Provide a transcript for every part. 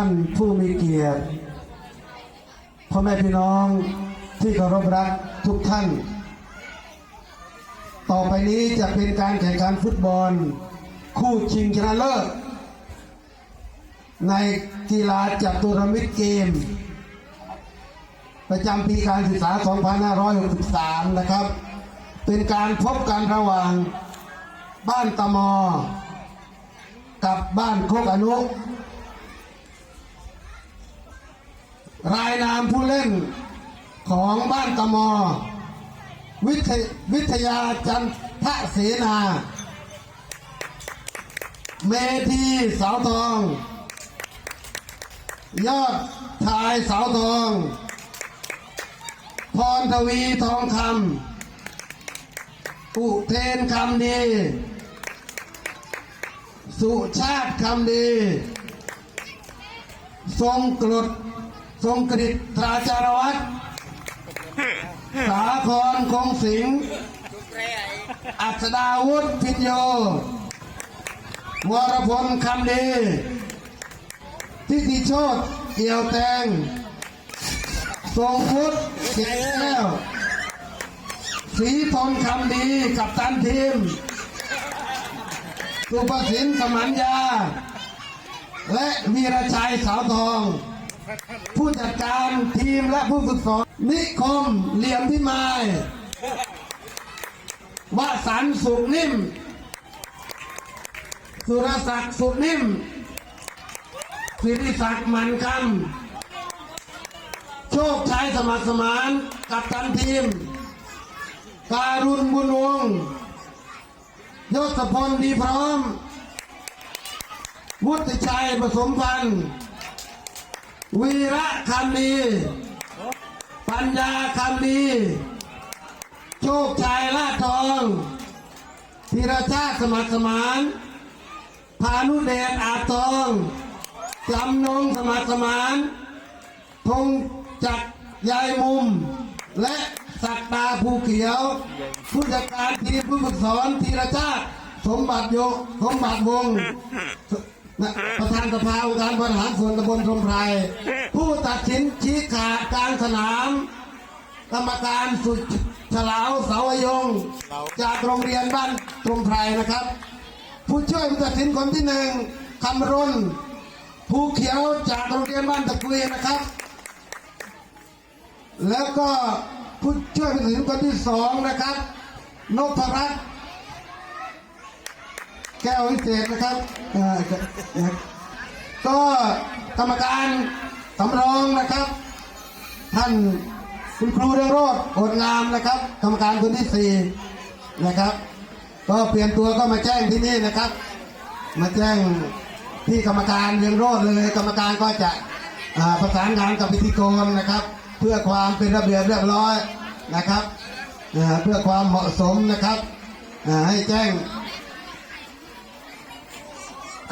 านผู้มีเกียรติพ่อแม่พี่น้องที่เคารพรักทุกท่าน ต่อไปนี้จะเป็นการแข่งขันฟุตบอล คู่ชิงชนะเลิศในกีฬาจัตุรมิตรเกม ประจำปีการศึกษา 2563 นะครับ เป็นการพบกันระหว่างบ้านตะมอ กับบ้านโคกอนุ รายนามผู้เล่นของบ้านตะมอ วิทยวิทยาจันทเสนา เมธีสาวทอง ยอดชายสาวทองพรทวีทองคำอุเทนคำดี สุชาติคำดี ทรงกรด ทรงกฤษตราจารวัตรสาครคงสิงห์อัศดาวุฒิพิญโยวรพลคำดีทิติโชตเกี่ยวแตง ทรงพุทธเกแก้วสีทนคำดีกับตันทีมสุภสินสมัญญา และวีรชัยสาวทอง ผู้จัดการทีมและผู้ฝึกสอนนิคมเหลี่ยมพิมายวสันสุขนิ่ม สุรศักดิ์สุขนิ่มสิริศักดิ์มันคำโชคชัยสมัครสมานกับตันทีม การุณบุญวงศ์ยศพลดีพร้อม วุฒิชัยผสมพันธ์ วีระคำดี ปัญญาคำดี โชคชัยลาดทองธีรชาติสมัครสมานพานุเดชอาจทองจำนงสมัครสมานพงจักยายมุม และศักดาภูเขียว ผู้จัดการทีมผู้ฝึกสอนธีรชาติ สมบัติโยสมบัติวง ประธานสภาองค์การบริหารส่วนตำบลชมไพรผู้ตัดสินชี้ขาดกลารสนาม กรรมการสุดฉลาวเสาวยง จากโรงเรียนบ้านตรงไพรนะครับ ผู้ช่วยผู้ตัดสินคนที่หนึ่งคำรณภูเขียวจากโรงเรียนบ้านตะกุยนะครับ แล้วก็ผู้ช่วยผู้ตัดสินคนที่สองนะครับนพรัตน์ แก้ววิเศษนะครับก็กรรมการสำรองนะครับ ท่านคุณครูเรืองโรดโอดงามนะครับ กรรมการคนที่สี่นะครับ ก็เปลี่ยนตัวก็มาแจ้งที่นี่นะครับ มาแจ้งที่กรรมการเรืองโรดเลยกรรมการก็จะประสานงานกับพิธีกรนะครับ เพื่อความเป็นระเบียบเรียบร้อยนะครับเพื่อความเหมาะสมนะครับให้แจ้ง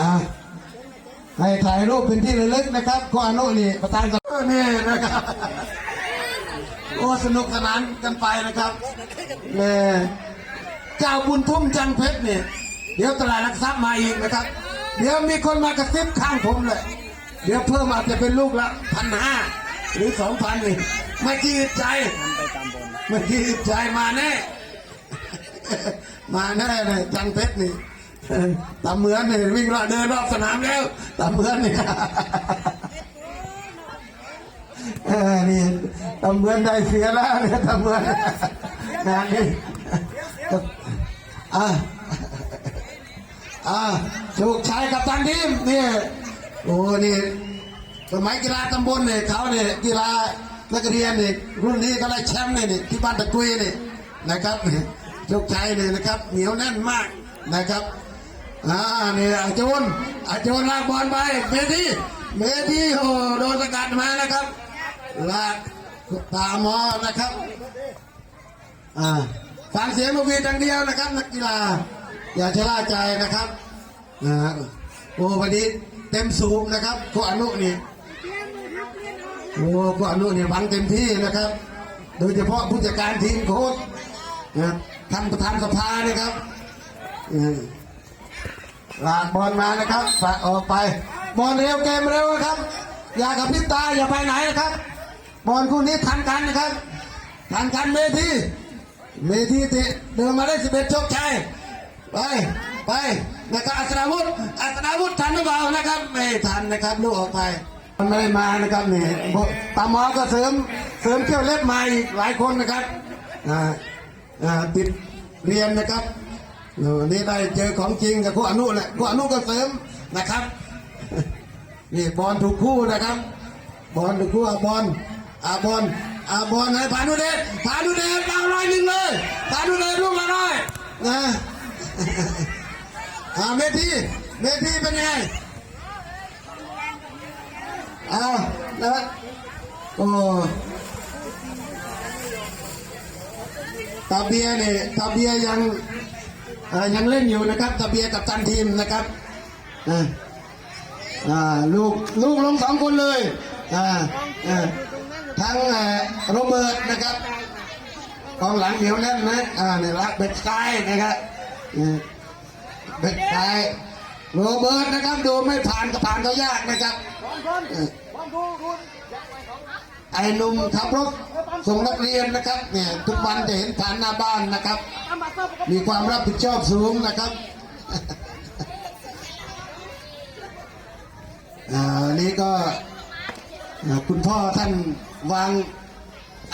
อ่าให้ถ่ายรูปเป็นที่ระลึกนะครับก็อนุนี่ประธานสภานี่นะครับโอ้สนุกสนานกันไปนะครับแม่เจ้าบุญทุ่มจันเพชรเนี่ยเดี๋ยวตลาดหลักทรัพย์มาอีกนะครับ เดี๋ยวมีคนมากระซิบข้างผมเลย เดี๋ยวเพิ่มอาจจะเป็นลูกละพันห้าหรือสองพันนี่ไม่จีดใจไม่จีดใจมาแน่ มาแน่เลยจันเพชรนี่ ตาเหมือนเนี่ยวิ่งรอบเดินรอบสนามแล้วตาเหมือนเนี่ยเออนี่ตาเหมือนได้เสียแล้วเนี่ยตาเหมือนงานนี้อะอะโชคชัยกับตันทีมเนี่ยโอ้นี่สมัยกีฬาตำบลเนี่ยเขาเนี่ยกีฬานักเรียนเนี่ยรุ่นนี้ก็ได้แชมป์เนี่ยนี่ที่บ้านตะกุยเนี่ยนะครับโชคชัยเนี่ยนะครับ เหนียวแน่นมากนะครับ อ่านี่อาจูนอาจูนลากบอลไปเมทีเมทีโอ้โดนสกัดมานะครับลากตามอนะครับอ่าฟังเสียงมาวีดังเดียวนะครับนักกีฬา อย่าชะล่าใจนะครับนะฮะโอ้วันนี้เต็มสูบนะครับกูอนุนี่โอ้กูอนุนี่หวังเต็มที่นะครับ โดยเฉพาะผู้จัดการทีมโค้ชนะท่านประธานสภานะครับอืม ลากบอลมานะครับฝากออกไป บอลเร็วเกมเร็วนะครับ อย่ากระพริบตาอย่าไปไหนนะครับ บอลคู่นี้ทันกันนะครับ ทันกันเมทีเมทีติเดินมาได้สิบเอ็ดโชคชัยไปไปนะครับอัศนาวุธอัศนาวุธทันหรือเปล่านะครับ ไม่ทันนะครับลูกออกไปมันไม่มานะครับนี่ตามอก็เสริมเสริมเที่ยวเล็บมาอีกหลายคนนะครับอ่าอ่าติดเรียนนะครับ เออนี่ได้เจอของจริงกับพวกอนุแหละพวกอนุก็เสริมนะครับ นี่บอลถูกคู่นะครับ บอลถูกคู่อาบอลอาบอลอาบอลให้พานุเดชพานุเดชเอาร้อยหนึ่งเลยพานุเดชลูกละร้อยนะอาเมทีเมทีเป็นยังไงเอานะโอ้ตาเบียเนี่ยตาเบียยัง ยังเล่นอยู่นะครับตาเบียร์กับตันทีมนะครับอ่าอ่าลูกลูกลงสองคนเลยอ่าอ่าทั้งโรเบิร์ตนะครับกองหลังเหนียวแน่นนะอ่าเนี่ยรักเบ็ดซ้ายนะครับเบ็ดซ้ายโรเบิร์ตนะครับดูไม่ผ่านก็ผ่านก็ยากนะครับไอ้นุ่มขับรถ ส่งนักเรียนนะครับเนี่ยทุกวันจะเห็นผ่านหน้าบ้านนะครับ มีความรับผิดชอบสูงนะครับอ่าวันนี้ก็คุณพ่อท่านวาง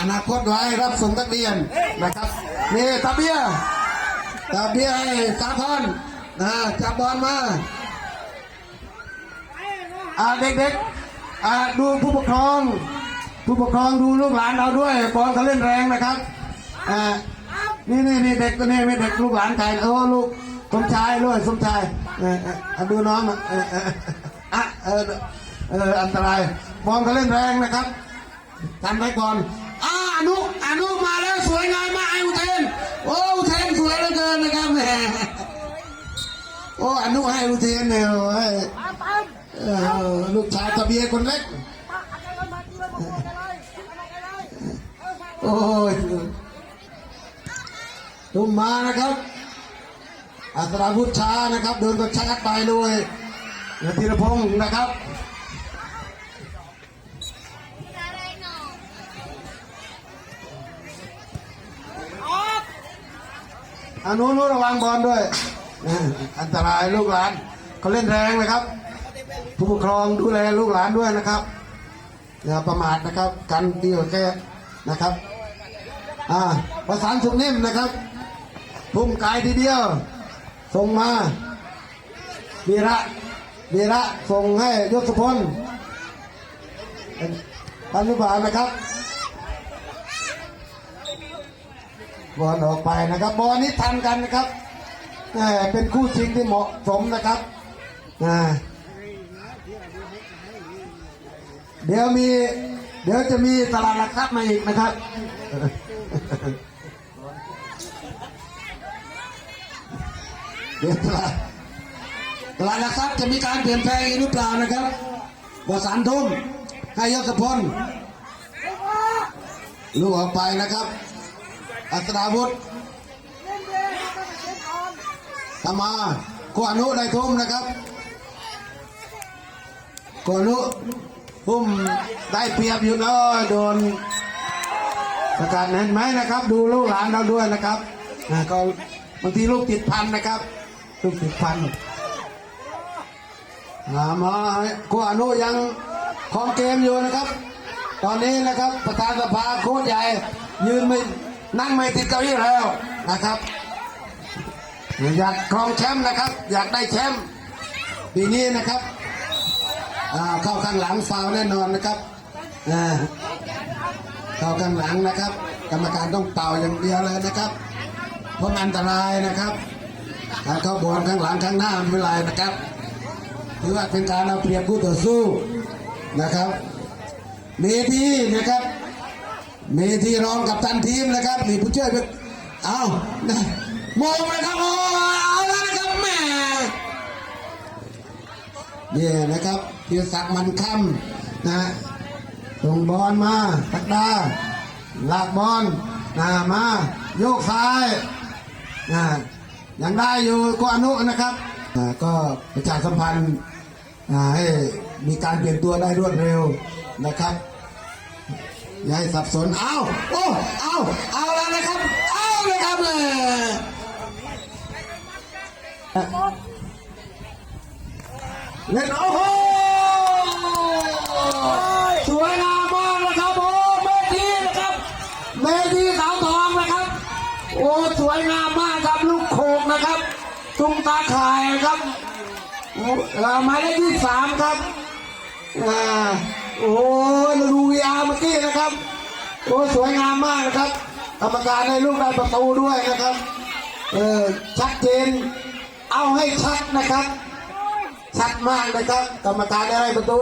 อนาคตไว้รับส่งนักเรียนนะครับนี่ตาเบียตาเบียให้สาพรนะจับบอลมาอ่าเด็กๆอ่าดูผู้ปกครอง ผู้ปกครองดูลูกหลานเราด้วยบอลเขาเล่นแรงนะครับอ่านี่นี่นี่เด็กตัวนี้ไม่เด็กลูกหลานใครโอ้ลูกสมชายด้วยสมชายเออเออดูน้องอะเออเอออันตรายบอลเขาเล่นแรงนะครับทันไว้ก่อนอ่าอนุอนุมาแล้วสวยงามมากไอ้อุเทนโอ้อุเทนสวยเหลือเกินนะครับแหมโอ้อนุให้อุเทนเนี่ยลูกชายตะเบียคนเล็ก โอ้ยตุ้มมานะครับอัตราพุทธช้านะครับเดินก็ชาร์จไปเลยนธีรพงศ์นะครับอนุนุระวังบอลด้วย อันตรายลูกหลานเขาเล่นแรงนะครับ ผู้ปกครองดูแลลูกหลานด้วยนะครับอย่าประมาทนะครับ กันดีกว่าแค่นะครับ อ่าประสานสุกนิ่มนะครับพุ่มกายทีเดียว ส่งมาวีระวีระส่งให้ยศพลพันธุบาลนะครับบอลออกไปนะครับบอลนี้ทันกันนะครับเป็นคู่ชิงที่เหมาะสมนะครับอ่เดี๋ยวมี เดี๋ยวจะมีตลาดหลักทรัพย์มาอีกนะครับ เดี๋ยว ตลาดตลาดหลักทรัพย์จะมีการเปลี่ยนแปลงอีกหรือเปล่านะครับบสานทุ่มให้ยศพลลูกออกไปนะครับ อัตราวุธตามมาโกอนุได้ทุ่มนะครับโกอนุทุ่มได้เปรียบอยู่เนาะโดนประกาศเห็นไหมนะครับ ดูลูกหลานเราด้วยนะครับอ่าก็บางทีลูกติดพันนะครับ ลูกติดพันอ่ามาโกอนุยังคองเกมอยู่นะครับ ตอนนี้นะครับประธานสภาโค้ชใหญ่ ยืนไม่นั่งไม่ติดเก้าอี้แล้วนะครับ อยากครองแชมป์นะครับ อยากได้แชมป์ปีนี้นะครับอ่าเข้าข้างหลังฟาวแน่นอนนะครับอ่าเข้าข้างหลังนะครับ กรรมการต้องเป่าอย่างเดียวเลยนะครับเพราะอันตรายนะครับ ถ้าเข้าบอลข้างหลังข้างหน้าไม่เป็นไรนะครับถือว่าเป็นการเอาเปรียบคู่ต่อสู้นะครับ เมทีนะครับ เมทีรองกับตันทีมนะครับนี่ผู้ช่วยเป็นเอานะมองเลยครับโอ้เอาแล้วนะครับแม่เนี่ยนะครับเพียรศักดิ์มันคำนะส่งบอลมาตักดาลากบอลนะมาโยกซ้ายนะ ยังได้อยู่ก็อนุนะครับก็ประชาสัมพันธ์ให้มีการเปลี่ยนตัวได้รวดเร็วนะครับอย่าให้สับสนเอาโอ้เอาเอาแล้วนะครับเอาเลยครับเลยเล่นโอ้โห สวยงามมากนะครับโอ้เมทีนะครับ เมทีสาวทองนะครับ โอ้สวยงามมากครับลูกโขกนะครับ ตุ้งตาข่ายนะครับหมายเลขที่สามครับอ่าโอ้เราดูวีอาร์เมื่อกี้นะครับโอ้สวยงามมากนะครับกรรมการในลูกได้ประตูด้วยนะครับเออชัดเจน เอาให้ชัดนะครับ ชัดมากนะครับ กรรมการได้ประตู